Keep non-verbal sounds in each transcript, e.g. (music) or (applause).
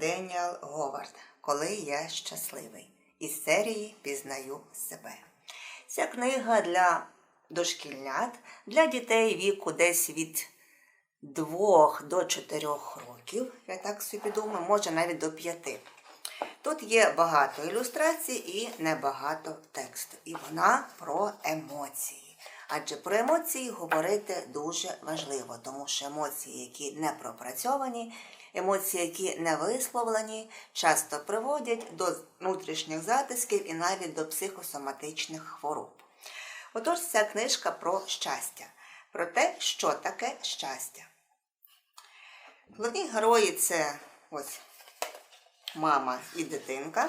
Деніел Говард Коли я щасливий із серії Пізнаю себе. Ця книга для дошкільнят, для дітей віку десь від 2 до 4 років, я так собі думаю, може навіть до 5. Тут є багато ілюстрацій і небагато тексту. І вона про емоції. Адже про емоції говорити дуже важливо, тому що емоції, які не пропрацьовані, емоції, які не висловлені, часто приводять до внутрішніх затисків і навіть до психосоматичних хвороб. Отож, ця книжка про щастя, про те, що таке щастя. Головні герої це ось мама і дитинка,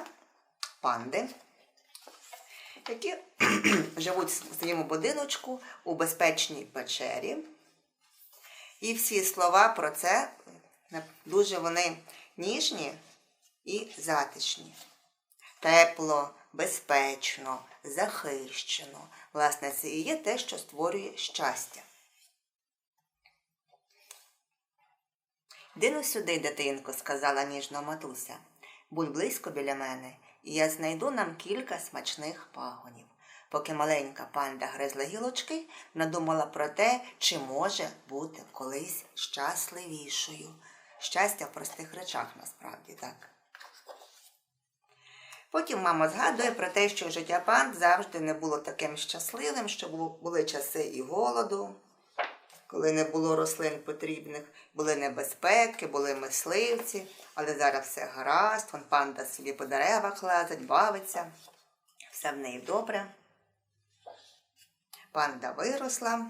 панди, які (clears throat) живуть в своєму будиночку у безпечній печері. І всі слова про це дуже вони ніжні і затишні. Тепло, безпечно, захищено. Власне, це і є те, що створює щастя. Дину сюди, дитинко, сказала ніжно матуся. Будь близько біля мене, і я знайду нам кілька смачних пагонів. Поки маленька панда гризла гілочки, надумала про те, чи може бути колись щасливішою. Щастя в простих речах насправді так. Потім мама згадує про те, що життя панд завжди не було таким щасливим, що були часи і голоду, коли не було рослин потрібних, були небезпеки, були мисливці, але зараз все гаразд, вон панда собі по деревах лазить, бавиться, все в неї добре. Панда виросла,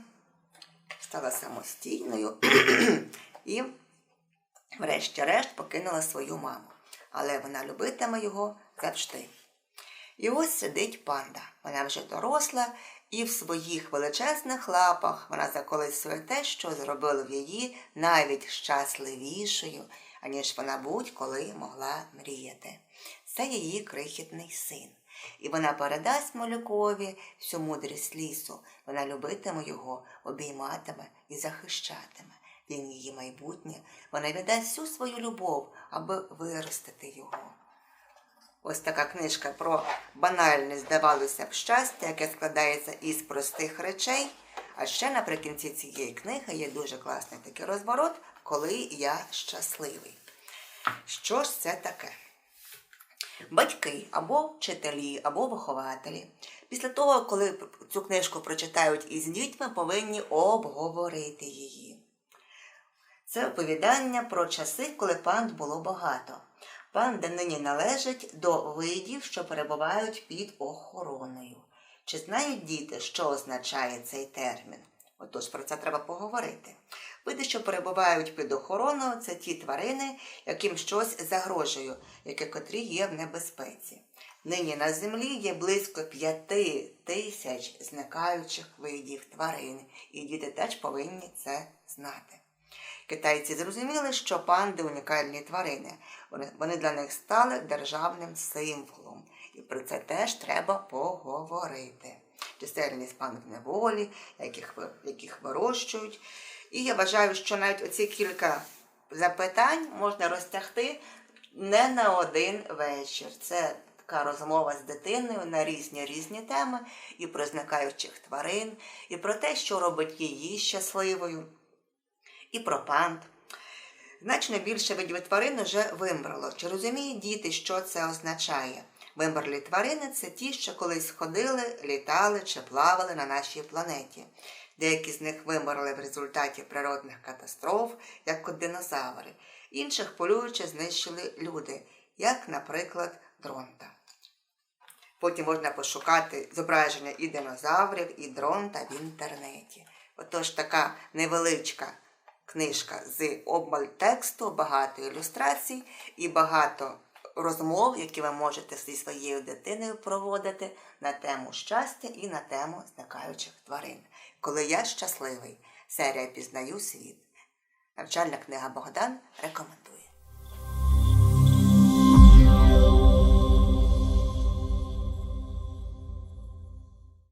стала самостійною (clears throat) і, врешті-решт, покинула свою маму. Але вона любитиме його завжди. І ось сидить панда. Вона вже доросла, і в своїх величезних лапах вона заколисує те, що зробило її навіть щасливішою, аніж вона будь-коли могла мріяти. Це її крихітний син. І вона передасть малюкові всю мудрість лісу. Вона любитиме його, обійматиме і захищатиме. Він її майбутнє, вона віддасть всю свою любов, аби виростити його. Ось така книжка про банальне, здавалося б, щастя, яке складається із простих речей. А ще наприкінці цієї книги є дуже класний такий розворот, коли я щасливий. Що ж це таке? Батьки або вчителі, або вихователі. Після того, коли цю книжку прочитають із дітьми, повинні обговорити її. Це оповідання про часи, коли панд було багато. Панди нині належать до видів, що перебувають під охороною. Чи знають діти, що означає цей термін? Отож, про це треба поговорити. Види, що перебувають під охороною, це ті тварини, яким щось загрожує, яке котрі є в небезпеці. Нині на землі є близько п'яти тисяч зникаючих видів тварин, і діти теж повинні це знати. Китайці зрозуміли, що панди унікальні тварини. Вони для них стали державним символом. І про це теж треба поговорити. Чисельність панд в неволі, яких яких вирощують. І я вважаю, що навіть оці кілька запитань можна розтягти не на один вечір. Це така розмова з дитиною на різні різні теми, і про зникаючих тварин, і про те, що робить її щасливою і про панд. Значно більше видів тварин вже вимерло. Чи розуміють діти, що це означає? Вимерлі тварини це ті, що колись ходили, літали чи плавали на нашій планеті. Деякі з них вимерли в результаті природних катастроф, як от динозаври. Інших полюючи знищили люди, як, наприклад, дронта. Потім можна пошукати зображення і динозаврів, і дронта в інтернеті. Отож, така невеличка книжка з обмаль тексту, багато ілюстрацій і багато розмов, які ви можете зі своєю дитиною проводити на тему щастя і на тему зникаючих тварин. Коли я щасливий, серія Пізнаю світ. Навчальна книга Богдан рекомендує.